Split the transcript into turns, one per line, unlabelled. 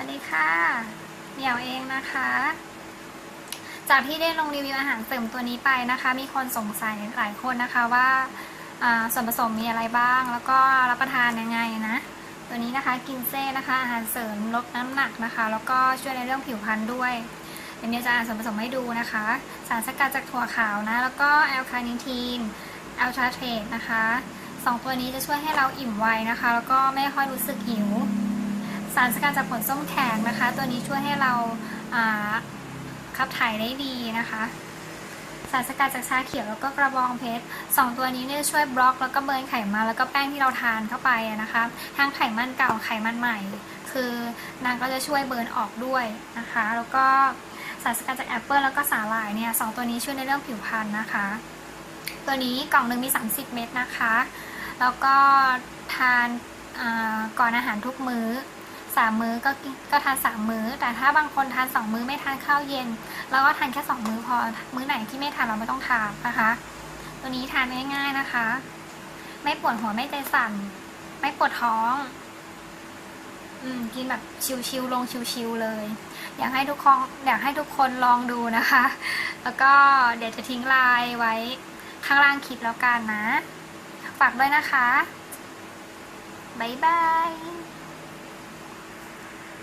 วัสดีค่ะเหมียวเองนะคะ จากที่ได้ลงรีวิวอาหารเสริมตัวนี้ไปนะคะ มีคนสงสัยหลายคนนะคะว่าาส่วนผสมมีอะไรบ้าง แล้วก็รับประทานยังไงนะ ตัวนี้นะคะกินเซ่นะคะ อาหารเสริมลดน้ำหนักนะคะ แล้วก็ช่วยในเรื่องผิวพรรณด้วยเดี๋ยวนี้จะอ่านส่วนผสมให้ดูนะคะ สารสกัดจากถั่วขาวนะ แล้วก็แอลคาเนทีนแอลทราเทตนะคะสองตัวนี้จะช่วยให้เราอิ่มไวนะคะ แล้วก็ไม่ค่อยรู้สึกหิว สารสกัดจากผลส้มแขกนะคะ ตัวนี้ช่วยให้เราขับถ่ายได้ดีนะคะ สารสกัดจากชาเขียวแล้วก็กระบองเพชรสองตัวนี้เนี่ยช่วยบล็อกแล้วก็เบิร์นไขมันแล้วก็แป้งที่เราทานเข้าไปนะคะทั้งไขมันเก่าไขมันใหม่ คือนางก็จะช่วยเบิร์นออกด้วยนะคะ แล้วก็สารสกัดจากแอปเปิลแล้วก็สาหร่ายเนี่ยสองตัวนี้ช่วยในเรื่องผิวพรรณนะคะ ตัวนี้กล่องหนึ่งมี 30 เม็ดนะคะ แล้วก็ทานก่อนอาหารทุกมื้อ สามมื้อก็กินก็ทานสามมื้อ แต่ถ้าบางคนทานสองมื้อไม่ทานข้าวเย็นแล้วก็ทานแค่สองมื้อพอมื้อไหนที่ไม่ทานเราไม่ต้องทานนะคะ ตัวนี้ทานง่ายๆนะคะ ไม่ปวดหัวไม่ใจสั่น ไม่ปวดท้อง อืมกินแบบชิวๆลงชิวๆเลย อยากให้ทุกคนอยากให้ทุกคนลองดูนะคะ แล้วก็เดี๋ยวจะทิ้งไลน์ไว้ข้างล่างคลิปแล้วกันนะ ฝากด้วยนะคะ บ๊ายบาย